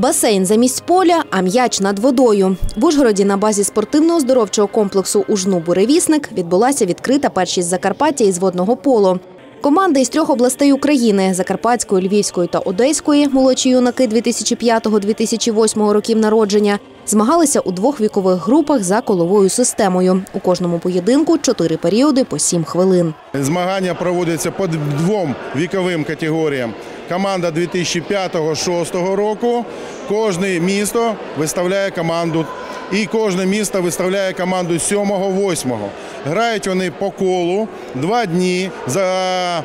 Басейн замість поля, а м'яч над водою. В Ужгороді на базі спортивно-оздоровчого комплексу Ужну Буревісник відбулася відкрита першість Закарпаття із водного поло. Команди із трьох областей України Закарпатської, Львівської та Одеської, молодші юнаки 2005-2008 років народження, змагалися у двох вікових групах за коловою системою. У кожному поєдинку чотири періоди по сім хвилин. Змагання проводяться по двом віковим категоріям. Команда 2005-2006 року. Кожне місто виставляє команду. І кожне місто виставляє команду 7-8. Грають вони по колу два дні. За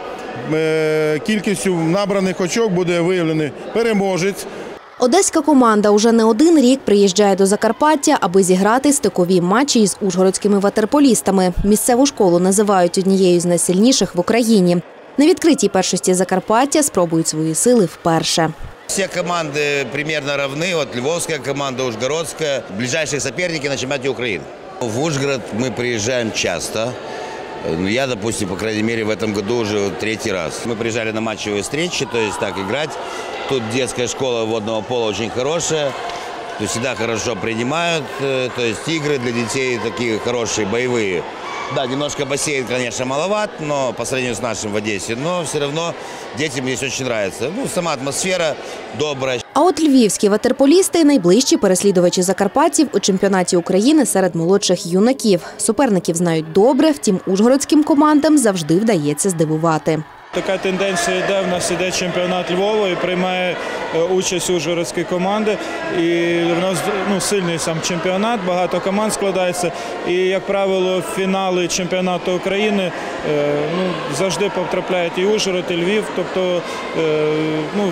е, кількістю набраних очок буде виявлений переможець. Одеська команда уже не один рік приїжджає до Закарпаття, аби зіграти стикові матчі із ужгородськими ватерполістами. Місцеву школу називають однією з найсильніших в Україні. На відкритій першості Закарпаття спробують свої сили вперше. Все команды примерно равны. Вот Львовская команда, Ужгородская. Ближайшие соперники на чемпионате Украины. В Ужгород мы приезжаем часто. Ну, Я, допустим, по крайней мере, в этом году уже вот третий раз. Мы приезжали на матчевые встречи, то есть так играть. Тут детская школа водного пола очень хорошая. То есть всегда хорошо принимают. э, То есть игры для детей такие хорошие, боевые. Да, немножко бассейн, конечно, маловат, но по сравнению с нашим в Одессе. Но все равно детям здесь очень нравится. Ну, сама атмосфера добрая. А от львівські ватерполісти найближчі переслідувачі закарпатців у чемпіонаті України серед молодших юнаків. Суперників знають добре, втім ужгородським командам завжди вдається здивувати. Така тенденція йде. В нас іде чемпіонат Львова і приймає е, участь ужгородські команди. І в нас ну, сильний сам чемпіонат, багато команд складається. І, як правило, фінали чемпіонату України е, ну, завжди потрапляють і Ужгород, і Львів. Тобто е, ну,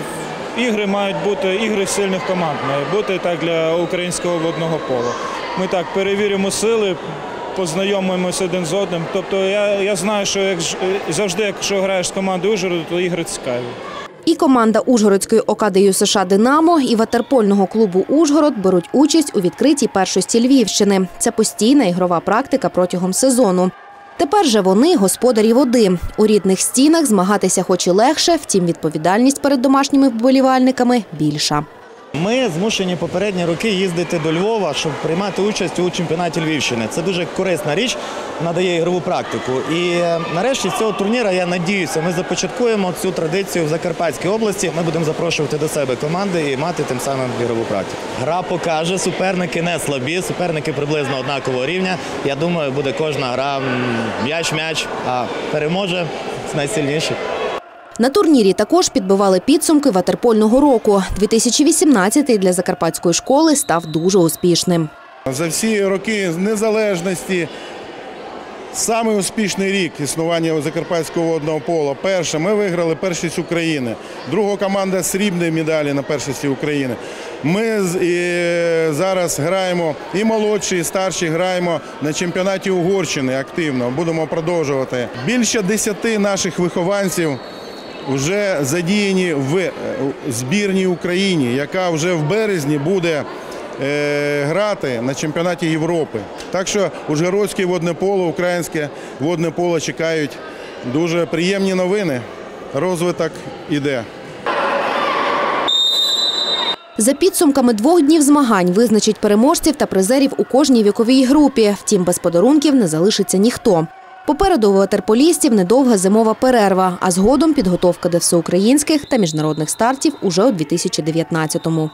ігри мають бути ігри сильних команд, мають бути так для українського водного пола. Ми так перевіримо сили, познайомимося один з одним. Тобто я, я знаю, що як завжди, якщо граєш з командою Ужгороду, то ігри цікаві. І команда Ужгородської ОКДЮ США Динамо і ватерпольного клубу Ужгород беруть участь у відкритій першості Львівщини. Це постійна ігрова практика протягом сезону. Тепер же вони господарі води. У рідних стінах змагатися хоч і легше, втім відповідальність перед домашніми вболівальниками більша. Ми змушені попередні роки їздити до Львова, щоб приймати участь у чемпіонаті Львівщини. Це дуже корисна річ, надає ігрову практику. І е, нарешті з цього турніру, я надіюся, ми започаткуємо цю традицію в Закарпатській області. Ми будемо запрошувати до себе команди і мати тим самим ігрову практику. Гра покаже, суперники не слабі, суперники приблизно однакового рівня. Я думаю, буде кожна гра м'яч-м'яч, а переможе найсильніший. На турнірі також підбивали підсумки ватерпольного року. 2018-й для закарпатської школи став дуже успішним. За всі роки незалежності Самий успішний рік існування Закарпатського водного пола. Перше, ми виграли першість України. Друга команда срібної медалі на першості України. Ми зараз граємо і молодші, і старші граємо на чемпіонаті Угорщини активно. Будемо продовжувати. Більше десяти наших вихованців вже задіяні в е, збірній Україні, яка вже в березні буде е, грати на чемпіонаті Європи. Так що Ужгородське водне поло, українське водне поло чекають дуже приємні новини. Розвиток іде. За підсумками двох днів змагань визначить переможців та призерів у кожній віковій групі. Втім, без подарунків не залишиться ніхто. Попереду у ватерполістів недовга зимова перерва, а згодом підготовка до всеукраїнських та міжнародних стартів уже у 2019-му.